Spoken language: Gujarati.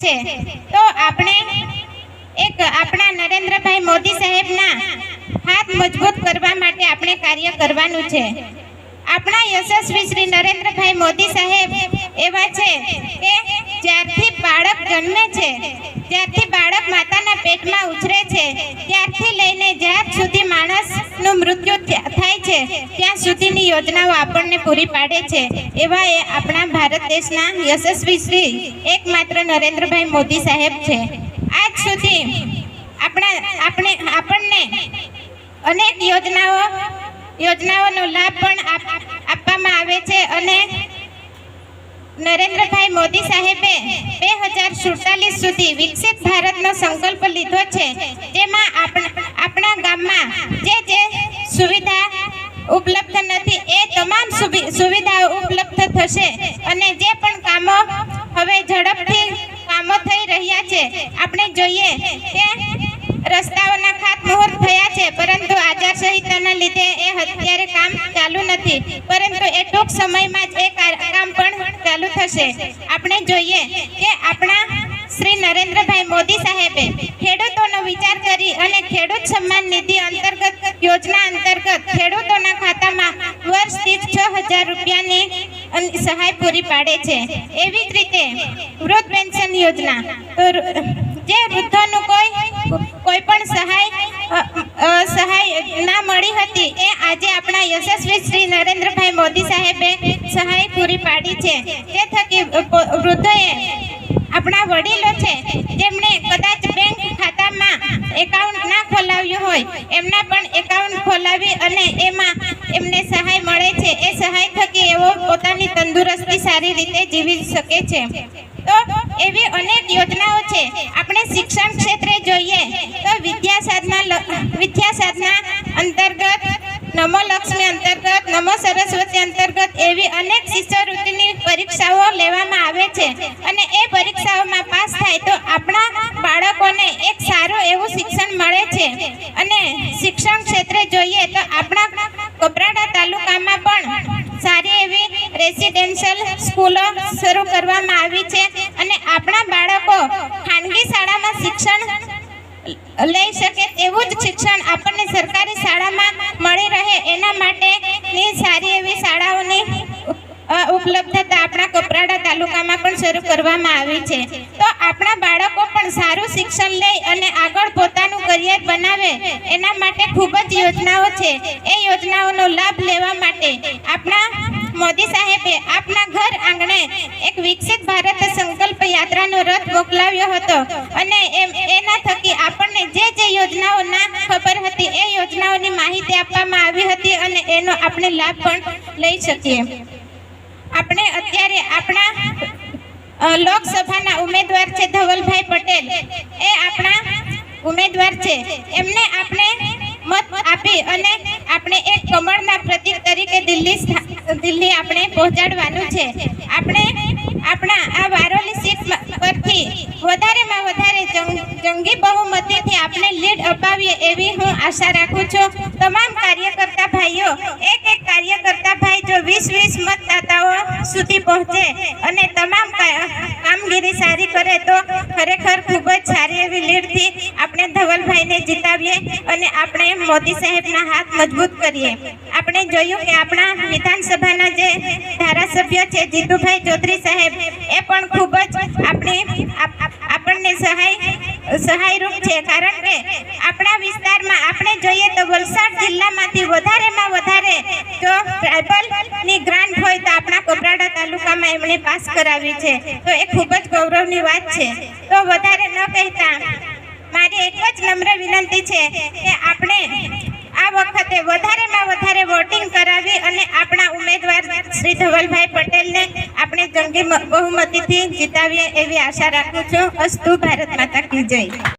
છે. તો આપણે એક આપણા નરેન્દ્રભાઈ મોદી સાહેબના હાથ મજબૂત કરવા માટે આપણે કાર્ય કરવાનું છે. આપણા યશસ્વી શ્રી નરેન્દ્રભાઈ મોદી સાહેબ એવા છે કે જ્યારથી બાળક જન્મે છે ત્યારથી બાળક માતાના પેટમાં ઉછરે છે, ત્યારથી લઈને જ્યાં સુધી માણસનું મૃત્યુ થાય છે, ત્યાં સુધીની યોજનાઓ આપણને પૂરી પાડે છે. એવા એ આપણા ભારત દેશના યશસ્વી શ્રી એકમાત્ર નરેન્દ્રભાઈ મોદી સાહેબ છે. આજ સુધી આપણા, આપણે, આપણને અનેક યોજનાઓ, યોજનાઓનો લાભ પણ આપવામાં આવે છે અને નરેન્દ્રભાઈ મોદી સાહેબે બે હજાર સુડતાલીસ સુધી વિકસિત ભારતનો સંકલ્પ લીધો છે, જેમાં આપણા આપણા ગામમાં જે જે સુવિધા ઉપલબ્ધ નથી, એ તમામ સુવિ- સુવિધાઓ ઉપલબ્ધ થશે અને જે પણ કામો હવે ઝડપથી કામો થઈ રહ્યા છે, આપણે જોઈએ કે રસ્તાઓના ખાતમુહૂર્ત થયા છે, પરંતુ આચાર સંહિતાના લીધે એ અત્યારે કામ ચાલુ નથી. પરંતુ એ ટૂંક સમયમાં જ એ કામ પણ ચાલુ થશે. આપણે જોઈએ કે આપણા શ્રી નરેન્દ્રભાઈ મોદી સાહેબે ખેડૂતોનો વિચાર કરી અને ખેડૂત સન્માન નિધિ અંતર્ગત, યોજના અંતર્ગત ખેડૂતોના ખાતામાં વર્ષ દીઠ છ હજાર રૂપિયાની સહાય પૂરી પાડે છે. એવી જ રીતે વૃદ્ધ પેન્શન યોજના જે વૃદ્ધોનું કોઈ કોઈ પણ સહાય સહાય ના મળી હતી એ આજે આપણા યશસ્વી શ્રી નરેન્દ્રભાઈ મોદી સાહેબે સહાય પૂરી પાડી છે. તે થકી વૃદ્ધોએ આપણા વડીલો છે, જેમણે કદાચ બેંક ખાતામાં એકાઉન્ટ ના ખોલાવ્યું હોય, એમના પણ એકાઉન્ટ ખોલાવી અને એમાં એમને સહાય મળે છે. એ સહાય થકી એવો પોતાની તંદુરસ્તી સારી રીતે જીવી શકે છે. તો એવી અનેક યોજનાઓ છે. આપણે શિક્ષણ ક્ષેત્રે જોઈએ તો વિદ્યા સાધના વિદ્યા સાધના અંતર્ગત નમો લક્ષ્મી અંતર્ગત, નમો સરસ્વતી અંતર્ગત એવી અનેક શિષ્યવૃત્તિની પરીક્ષાઓ લેવામાં આવે છે. અને એ પરીક્ષાઓમાં પાસ થાય તો આપણા બાળકોને એક સારું એવું શિક્ષણ મળે છે. અને શિક્ષણ ક્ષેત્રે જોઈએ તો આપણા કપરાડા તાલુકામાં પણ સારી એવી રેસિડેન્શિયલ સ્કૂલો શરૂ કરવામાં આવી છે. અને આપણા બાળકો ખાનગી શાળામાં શિક્ષણ લઈ શકે તેવું જ શિક્ષણ આપણને સરકારી શાળામાં મળી રહે એના માટેની સારી એવી શાળાઓની ઉપલબ્ધતા આપણા કપરાડા તાલુકામાં પણ શરૂ કરવામાં આવી છે. તો આપણા બાળકો પણ સારું શિક્ષણ લઈ અને આગળ પોતાનું કરિયર બનાવે એના માટે ખૂબ જ યોજનાઓ છે. એ યોજનાઓનો લાભ લેવા માટે આપણા મોદી સાહેબે આપના ઘર આંગણે એક વિકસિત ભારત સંકલ્પ યાત્રાનો રથ મોકલાવ્યો હતો. અને એના થકી આપણને જે જે યોજનાઓ ના ખબર હતી, એ યોજનાઓની માહિતી આપવામાં આવી હતી અને એનો આપણે લાભ પણ લઈ શકીએ. આપણે અત્યારે આપણા લોકસભાના ઉમેદવાર છે ધવલભાઈ પટેલ. એ આપણા ઉમેદવાર છે. એમને આપણે મત આપી અને આપણે એક કમળના પ્રતીક તરીકે દિલ્હી દિલ્હી આપણે પહોંચાડવાનું છે. આપણે આપણા આ વધારેમાં વધારે જંગ- બહુમતીથી આપણે લીડ અપાવીએ એવી હું આશા રાખું છું. તમામ કાર્યકર્તા ભાઈઓ, એક એક કાર્યકર્તા ભાઈ જો વીસ વીસ મતદાતાઓ સુધી પહોંચે અને તમામ કામગીરી સારી કરે તો ખરેખર ખૂબ જ સારી એવી લીડથી આપણે ધવલભાઈને જીતાવીએ અને આપણે મોદી સાહેબના હાથ મજબૂત કરીએ. આપણે જોયું કે આપણા વિધાનસભાના જે ધારાસભ્ય છે જીતુભાઈ ચૌધરી સાહેબ, એ પણ ખૂબ જ આપણી સહાય સહાયરૂપ છે. કારણ કે આપણા વિસ્તારમાં આપણે જોઈએ તો વલસાડ જિલ્લામાંથી વધારેમાં વધારે જો ટ્રાઇબલની ગ્રાન્ટ હોય તો આપણા કોપરાડા તાલુકામાં એમણે પાસ કરાવી છે. તો એ ખૂબ જ ગૌરવની વાત છે. તો વધારે ન કહેતા મારી એક જ નમ્ર વિનંતી છે કે આપણે આ વખતે વધારેમાં વધારે વોટિંગ કરાવી અને આપણા ઉમેદવાર શ્રી ધવલભાઈ પટેલને આપણે જંગી બહુમતીથી જીતાવીએ એવી આશા રાખું છું. અસ્તુ ભારત માતા કી જય.